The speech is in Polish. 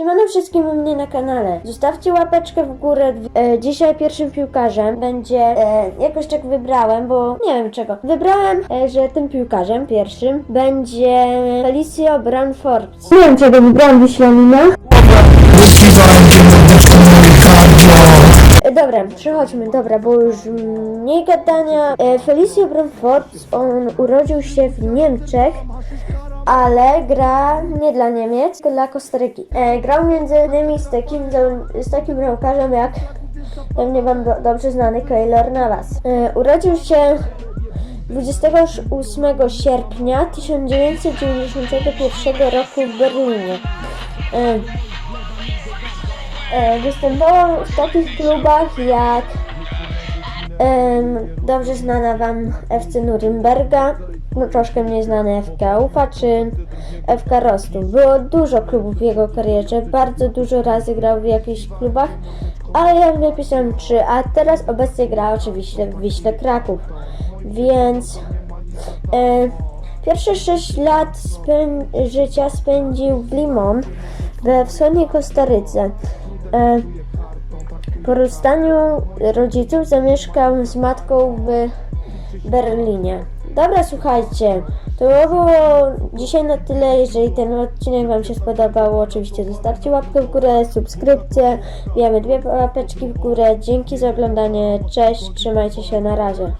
Siemano wszystkim u mnie na kanale. Zostawcie łapeczkę w górę. E, dzisiaj pierwszym piłkarzem będzie, e, jakoś tak wybrałem, bo nie wiem czego. Wybrałem, e, że tym piłkarzem pierwszym będzie Felicio Branford. Nie wiem czego wybrałem Wiślamina. E, Dobra, przechodźmy, dobra, bo już mniej gadania. E, Felicio Branford, on urodził się w Niemczech, ale gra nie dla Niemiec, tylko dla Kostaryki. E, grał między innymi z takim, z takim bramkarzem jak pewnie wam do, dobrze znany Keylor Navas. E, urodził się 28 sierpnia 1991 roku w Berlinie. E, e, występował w takich klubach jak dobrze znana Wam FC Nuremberga, no troszkę mniej znany FK Ufa czy FK Rostów. Było dużo klubów w jego karierze, bardzo dużo razy grał w jakichś klubach, ale ja wypisałem trzy, a teraz obecnie gra oczywiście w Wiśle Kraków, więc e, pierwsze 6 lat spę- życia spędził w Limon we wschodniej Kostaryce. E, po rozstaniu rodziców zamieszkał z matką w Berlinie. Dobra, słuchajcie, to było dzisiaj na tyle. Jeżeli ten odcinek Wam się spodobał, oczywiście zostawcie łapkę w górę, subskrypcję. Bijamy dwie łapeczki w górę. Dzięki za oglądanie. Cześć, trzymajcie się, na razie.